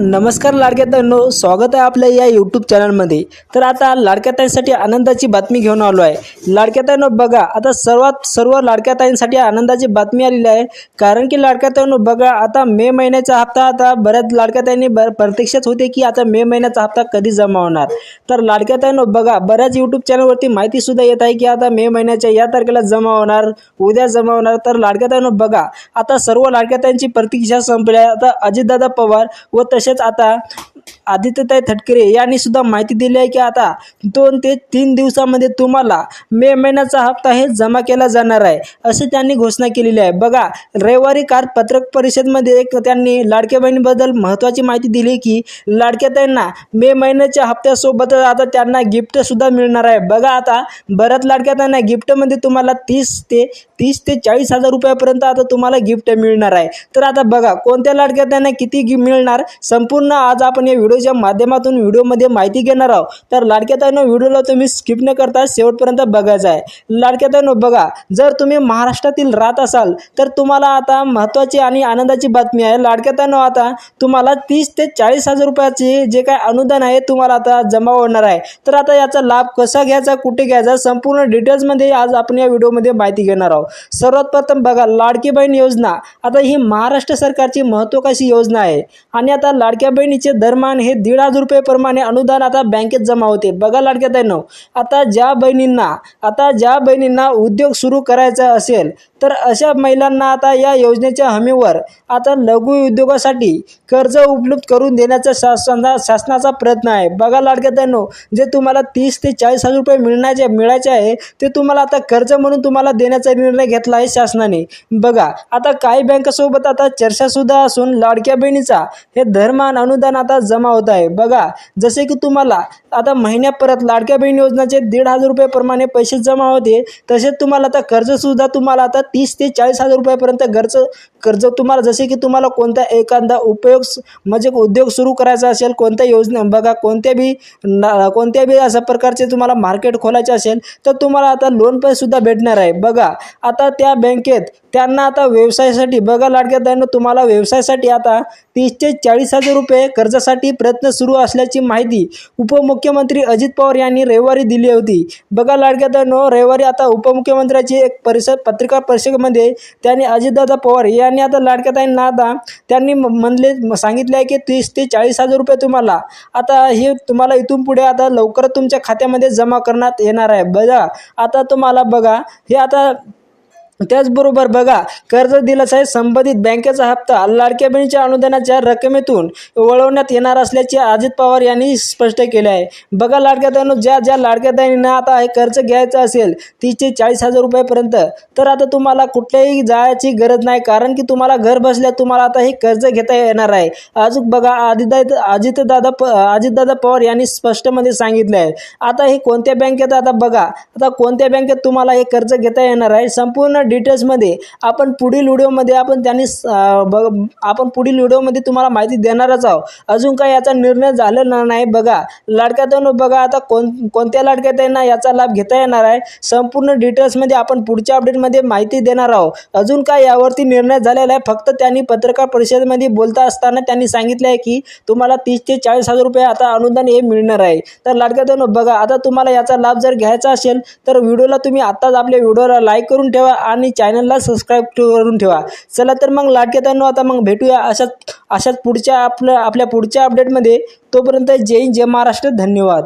नमस्कार लाडक्यातांनो स्वागत आहे आपल्या या यूट्यूब चॅनलमध्ये तर आता लाडक्याताईंसाठी आनंदाची बातमी घेऊन आलो आहे. लाडक्याताईनो बघा आता सर्वात सर्व लाडक्याताईंसाठी आनंदाची बातमी आलेली आहे. कारण की लाडक्याताईनो बघा आता मे महिन्याचा हप्ता आता बऱ्याच लाडक्याताईंनी बर प्रतीक्षाच होते की आता मे महिन्याचा हप्ता कधी जमा होणार. तर लाडक्याताईनो बघा बऱ्याच यूट्यूब चॅनलवरती माहितीसुद्धा येत आहे की आता मे महिन्याच्या या तारखेला जमा होणार उद्या जमा होणार. तर लाडक्याताईनो बघा आता सर्व लाडक्याताईंची प्रतीक्षा संपली आहे. आता अजितदादा पवार व तसेच आता आदित्यताई थटकरे यांनी सुद्धा माहिती दिली आहे की आता दोन ते तीन दिवसामध्ये तुम्हाला मे महिन्याचा हप्ता हे जमा केला जाणार आहे असे त्यांनी घोषणा केलेली आहे. बघा रविवारी काल पत्रक परिषदमध्ये एक त्यांनी लाडक्या बहिणीबद्दल महत्त्वाची माहिती दिली की लाडक्या ताईंना मे महिन्याच्या हप्त्यासोबतच आता त्यांना गिफ्टसुद्धा मिळणार आहे. बघा आता बऱ्याच लाडक्या ताईंना गिफ्टमध्ये तुम्हाला तीस ते तीस ते चाळीस हजार रुपयापर्यंत आता तुम्हाला गिफ्ट मिळणार आहे. तर आता बघा कोणत्या लाडक्या ताईंना किती गिफ्ट मिळणार? संपूर्ण आज आपण या व्हिडिओच्या माध्यमातून व्हिडिओमध्ये माहिती घेणार आहोत तर लाडक्या ताईनो व्हिडिओला तुम्ही स्किप न करता शेवटपर्यंत बघायचं आहे. लाडक्या ताईनो बघा जर तुम्ही महाराष्ट्रातील राहत असाल तर तुम्हाला आता महत्त्वाची आणि आनंदाची बातमी आहे. लाडक्या ताईनो आता तुम्हाला तीस ते चाळीस हजार रुपयाचे जे काय अनुदान आहे तुम्हाला आता जमा होणार आहे. तर आता याचा लाभ कसा घ्यायचा कुठे घ्यायचा संपूर्ण डिटेल्समध्ये आज आपण या व्हिडिओमध्ये माहिती घेणार आहोत. सर्वात प्रथम बघा लाडकी बहीण योजना. आता ही महाराष्ट्र सरकारची महत्त्वाकांक्षी योजना आहे. आणि आता लाडक्या बहिणीचे दरम्यान हे दीड हजार रुपयेप्रमाणे अनुदान आता बँकेत जमा होते. बघा लाडक्या ताईंनो आता ज्या बहिणींना आता ज्या बहिणींना उद्योग सुरू करायचा असेल तर अशा महिलांना आता या योजनेच्या हमीवर आता लघु उद्योगासाठी कर्ज उपलब्ध करून देण्याचा शासना शासनाचा प्रयत्न आहे. बघा लाडक्या ताईंनो जे तुम्हाला तीस ते चाळीस हजार रुपये मिळण्याचे मिळायचे आहे ते तुम्हाला आता कर्ज म्हणून तुम्हाला देण्याचा निर्णय घेतला आहे शासनाने. बघा आता काही बँकासोबत आता चर्चासुद्धा असून लाडक्या बहिणीचा हे धर्मान अनुदान आता जमा होत आहे. बघा जसे की तुम्हाला आता महिन्या परत लाडक्या बहीण योजनाचे दीड हजार रुपयेप्रमाणे पैसे जमा होते तसेच तुम्हाला आता कर्जसुद्धा तुम्हाला आता तीस ते चाळीस हजार रुपयापर्यंत कर्ज कर्ज तुम्हाला जसे की तुम्हाला कोणता एखादा उपयोग म्हणजे उद्योग सुरू करायचा असेल कोणत्या योजना बघा कोणत्या बी ना कोणत्या बी अशा प्रकारचे तुम्हाला मार्केट खोलायचे असेल तर तुम्हाला आता लोन पण सुद्धा भेटणार आहे. बघा आता त्या बँकेत त्यांना आता व्यवसायासाठी बघा लाडक्या ताईंनो तुम्हाला व्यवसायासाठी आता तीस ते चाळीस हजार रुपये कर्जासाठी प्रयत्न सुरू असल्याची माहिती उपमुख्यमंत्री अजित पवार यांनी रविवारी दिली होती. बघा लाडक्या रविवारी आता उपमुख्यमंत्र्याची एक परिषद पत्रकार परिषदेमध्ये त्यांनी अजितदादा पवार यांनी आता लाडक्या ताईंना आता त्यांनी म- म्हणले सांगितले आहे की तीस ते चाळीस हजार रुपये तुम्हाला. आता हे तुम्हाला इथून पुढे आता लवकरच तुमच्या खात्यामध्ये जमा करण्यात येणार आहे. बघा आता तुम्हाला बघा हे आता त्याचबरोबर बघा कर्ज दिलास आहे संबंधित बँकेचा हप्ता लाडक्या बहिणीच्या अनुदानाच्या रकमेतून वळवण्यात येणार असल्याचे अजित पवार यांनी स्पष्ट केले आहे. बघा लाडक्या ताईंनो ज्या ज्या लाडक्या ताईंना आता हे कर्ज घ्यायचं असेल तीस ते चाळीस हजार रुपयापर्यंत तर आता तुम्हाला कुठल्याही जायची गरज नाही कारण की तुम्हाला घर बसल्या तुम्हाला आता हे कर्ज घेता येणार आहे. अजून बघा आदिदाय अजितदादा प अजितदादा पवार यांनी स्पष्टमध्ये सांगितले आहे. आता हे कोणत्या बँकेत आता बघा आता कोणत्या बँकेत तुम्हाला हे कर्ज घेता येणार आहे संपूर्ण डिटेल्समध्ये आपण पुढील व्हिडिओमध्ये आपण त्यांनी बग बघ आपण पुढील व्हिडिओमध्ये तुम्हाला माहिती देणारच आहोत. अजून काय याचा निर्णय झालेला नाही बघा. लाडक्यातून बघा आता कोण कोणत्या लाडक्या ताईंना याचा लाभ घेता येणार आहे? संपूर्ण डिटेल्समध्ये आपण पुढच्या अपडेटमध्ये माहिती देणार आहोत. अजून काय यावरती निर्णय झालेला आहे? फक्त त्यांनी पत्रकार परिषदेमध्ये बोलता असताना त्यांनी सांगितलं आहे की तुम्हाला तीस ते चाळीस हजार रुपये आता अनुदान हे मिळणार आहे. तर लाडक्यातून बघा आता तुम्हाला याचा लाभ जर घ्यायचा असेल तर व्हिडिओला तुम्ही आत्ताच आपल्या व्हिडिओला लाईक करून ठेवा आणि आणि चॅनलला सबस्क्राईब करून ठेवा चला तर मग लाटकेतांनो आता मग भेटूया अशाच अशाच पुढच्या आपल्या आपल्या पुढच्या अपडेटमध्ये तोपर्यंत जय हिंद जय महाराष्ट्र. धन्यवाद.